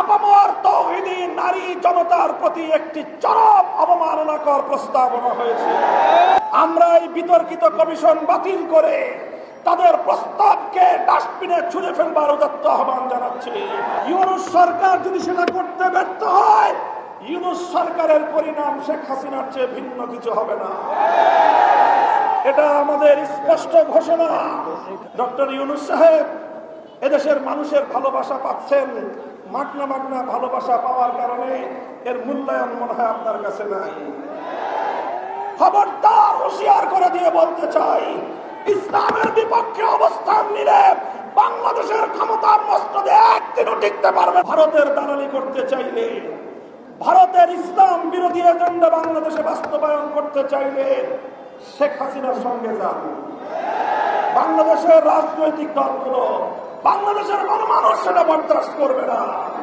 আপামর তৌহিদি নারী জনতার প্রতি একটি চরম অবমাননাকর প্রস্তাবনা হয়েছে। আমরা এই বিতর্কিত কমিশন বাতিল করে তাদের প্রস্তাবকে ডাস্টবিনে ছুঁড়ে ফেলবার আহ্বান জানাচ্ছি। ইউনুস সরকার যদি সেটা করতে ব্যর্থ হয়, ইউনুস সরকারের পরিণাম শেখ হাসিনার চেয়ে ভিন্ন কিছু হবে না। এটা আমাদের স্পষ্ট ঘোষণা। ডক্টর ইউনুস সাহেব, এদেশের মানুষের ভালোবাসা পাচ্ছেন। মাগনা মাগনা ভালোবাসা পাওয়ার কারণে এর মূল্যায়ন মনে হয় আপনার কাছে নাই। খবরদার হুঁশিয়ার করে দিয়ে বলতে চাই, ইসলামের বিপক্ষে অবস্থান নিলে বাংলাদেশের ক্ষমতার মস্তদে একদিনও টিকতে পারবে ভারতের দালালি করতে চাইলে, ভারতের ইসলাম বিরোধী এজেন্ডা বাংলাদেশে বাস্তবায়ন করতে চাইলে শেখ হাসিনার সঙ্গে যান। বাংলাদেশের রাজনৈতিক দলগুলো বাংলাদেশের কোনো মানুষ সেটা বরদাস্ত করবে না।